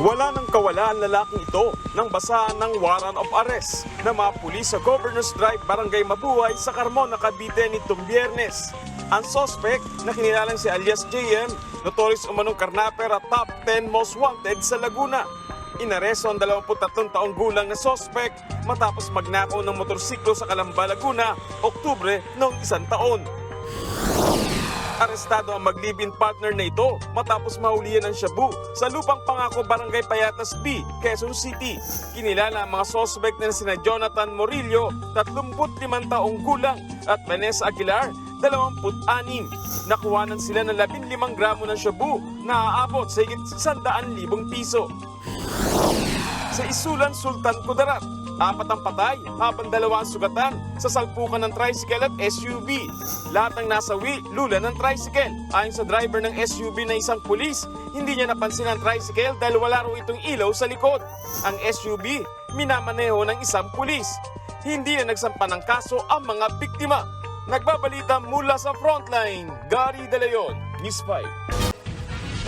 nawala ang lalaking ito nang basahan ng warrant of arrest ng mga pulis sa Governor's Drive, Barangay Mabuhay sa Carmona, Cavite nitong biyernes. Ang suspect na kinilalang si alias JM, notorious umanong karnaper at top 10 most wanted sa Laguna. Inaresto ang 23 taong gulang na suspect matapos magnakaw ng motorsiklo sa Calamba, Laguna, Oktubre noong isang taon. Arestado ang mag-live-in partner na ito matapos mahulihan ng shabu sa lupang pangako Barangay Payatas B, Quezon City. Kinilala ang mga suspect na sina Jonathan Morillo, 35 taong gulang, at Vanessa Aguilar, 26. Nakuhanan sila ng 15 gramo ng shabu na aabot sa higit 100,000 piso. Sa Isulan, Sultan Kudarat, apat ang patay habang dalawa ang sugatan sa salpukan ng tricycle at SUV. Lahat ng nasawi, lula ng tricycle. Ayon sa driver ng SUV na isang pulis, hindi niya napansin ang tricycle dahil wala raw itong ilaw sa likod. Ang SUV, minamaneho ng isang pulis. Hindi na nagsampa ng kaso ang mga biktima. Nagbabalita mula sa frontline, Gary De Leon, News 5.